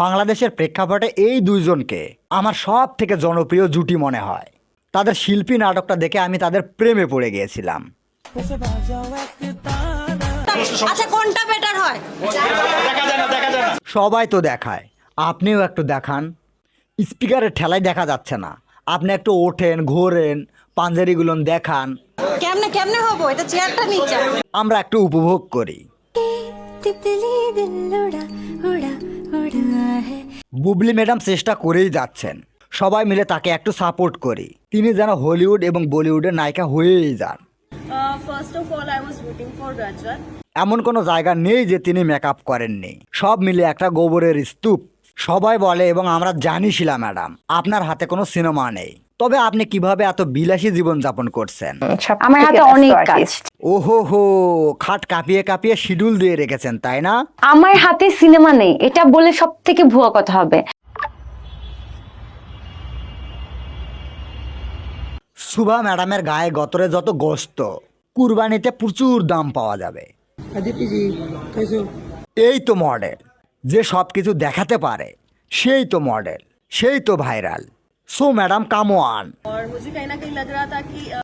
বাংলাদেশের প্রেক্ষাপটে এই দুইজনকে আমার সব থেকে জনপ্রিয় জুটি মনে হয়। তাদের শিল্পী নাটকটা দেখে আমি তাদের প্রেমে পড়ে গিয়েছিলাম। আচ্ছা কোনটা বেটার হয়? সবাই তো দেখায় আপনিও একটু দেখান। স্পিকারের ঠেলায় দেখা যাচ্ছে না। আপনি একটু ওঠেন ঘোরেন পাঞ্জারিগুলো দেখান। কেমনে কেমনে হব? এটা চেয়ারটা নিচে আমরা একটু উপভোগ করি। বুবলি ম্যাডাম চেষ্টা করেই যাচ্ছেন। সবাই মিলে তাকে একটু সাপোর্ট করি। তিনি যেন হলিউড এবং বলিউডের নায়িকা হয়েই যান। Uh. এমন কোনো জায়গা নেই যে তিনি মেকআপ করেননি। সব মিলে একটা গোবরের স্তূপ। সবাই বলে এবং আমরা জানি শিলা ম্যাডাম আপনার হাতে কোনো সিনেমা নেই। তবে আপনি কীভাবে এত বিলাসী জীবন যাপন করছেন? আমার হাতে অনেক কাজ। ওহো হো খাট কাঁপিয়ে কাঁপিয়ে শিডিউল দিয়ে রেখেছেন তাই না? আমার হাতে সিনেমা নেই এটা বলে সব থেকে ভুয়া কথা হবে। সুভা ম্যাডামের গায়ে গতরে যত গোস্ত কুরবানিতে প্রচুর দাম পাওয়া যাবে। এই তো মডেল যে সব কিছু দেখাতে পারে সেই তো মডেল সেই তো ভাইরাল सो मैडम कामवान और मुझे कहीं ना कहीं लग रहा था कि